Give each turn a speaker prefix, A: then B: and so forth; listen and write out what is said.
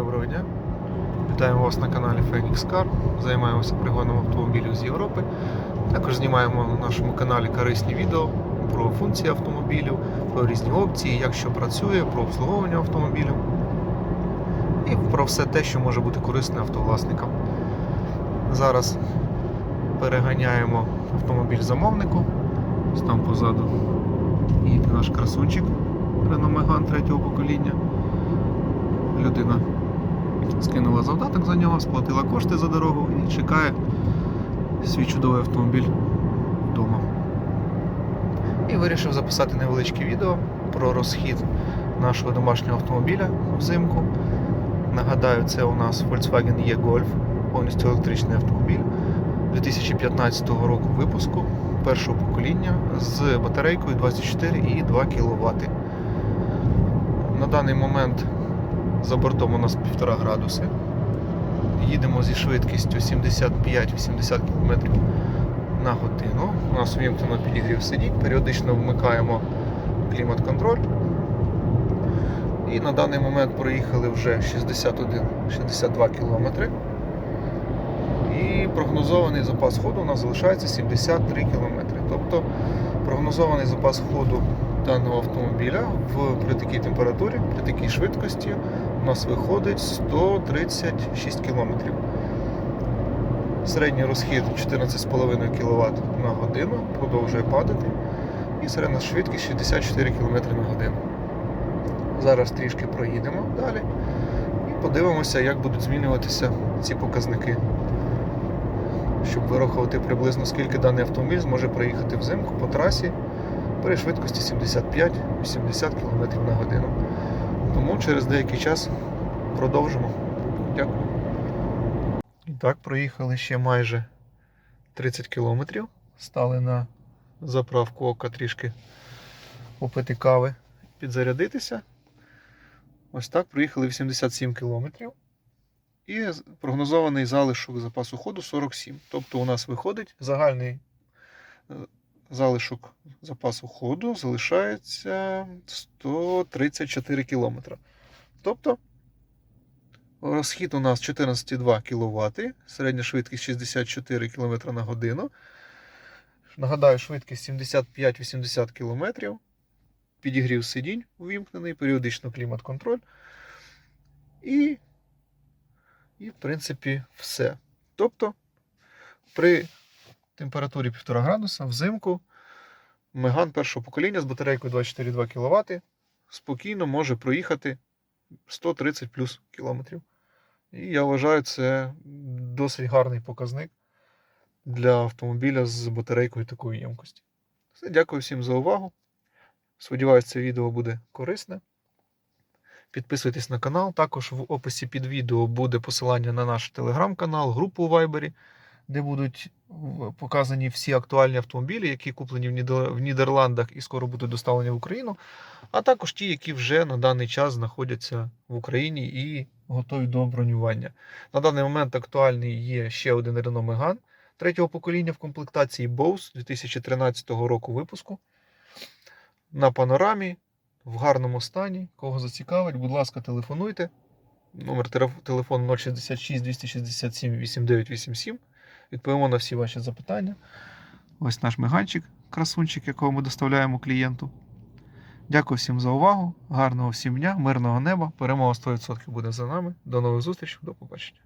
A: доброго дня. Вітаємо вас на каналі Phoenix Car. Займаємося пригоном автомобілів з Європи. Також знімаємо на нашому каналі корисні відео про функції автомобілів, про різні опції, як що працює, про обслуговування автомобілів і про все те, що може бути корисне автовласникам. Зараз переганяємо автомобіль замовнику. Ось там позаду їде наш красунчик Renault Megane третього покоління. Людина скинула завдаток за нього, сплатила кошти за дорогу і чекає свій чудовий автомобіль вдома. І вирішив записати невеличке відео про розхід нашого домашнього автомобіля взимку. Нагадаю, це у нас Volkswagen E-Golf, повністю електричний автомобіль 2015 року випуску першого покоління з батарейкою 24,2 кВт. На даний момент за бортом у нас 1,5 градуси. Їдемо зі швидкістю 75-80 км на годину. У нас увімкнено підігрів сидінь, періодично вмикаємо клімат-контроль. І на даний момент проїхали вже 61-62 км. І прогнозований запас ходу у нас залишається 73 км. Тобто прогнозований запас ходу даного автомобіля в, при такій температурі, при такій швидкості у нас виходить 136 км. Середній розхід 14,5 кВт на годину, продовжує падати. І середня швидкість 64 км на годину. Зараз трішки проїдемо далі і подивимося, як будуть змінюватися ці показники. Щоб вирахувати приблизно скільки даний автомобіль зможе проїхати взимку по трасі при швидкості 75-80 км на годину. Тому через деякий час продовжимо. Дякую. І так, проїхали ще майже 30 км. Стали на заправку ока трішки попити кави, підзарядитися. Ось так, проїхали 87 км. І прогнозований залишок запасу ходу 47. Тобто у нас виходить загальний е, залишок запасу ходу залишається 134 км. Тобто розхід у нас 14,2 кВт, середня швидкість 64 км на годину. Нагадаю, швидкість 75-80 км. Підігрів сидінь увімкнений, періодично клімат-контроль. І, і, в принципі, все. Тобто, при температурі 1,5 градуса взимку Меган першого покоління з батарейкою 24,2 кВт спокійно може проїхати 130 плюс кілометрів. І я вважаю, це досить гарний показник для автомобіля з батарейкою такої ємкості. Все, дякую всім за увагу. Сподіваюсь, це відео буде корисне. Підписуйтесь на канал. Також в описі під відео буде посилання на наш телеграм-канал, групу у Вайбері, де будуть показані всі актуальні автомобілі, які куплені в Нідерландах і скоро будуть доставлені в Україну, а також ті, які вже на даний час знаходяться в Україні і готові до бронювання. На даний момент актуальний є ще один Renault Megane третього покоління в комплектації Bose 2013 року випуску. На панорамі, в гарному стані. Кого зацікавить, будь ласка, телефонуйте. Номер телефону 066 267 8987. Відповімо на всі ваші запитання. Ось наш миганчик, красунчик, якого ми доставляємо клієнту. Дякую всім за увагу. Гарного всім дня, мирного неба. Перемога 100% буде за нами. До нових зустрічей, до побачення.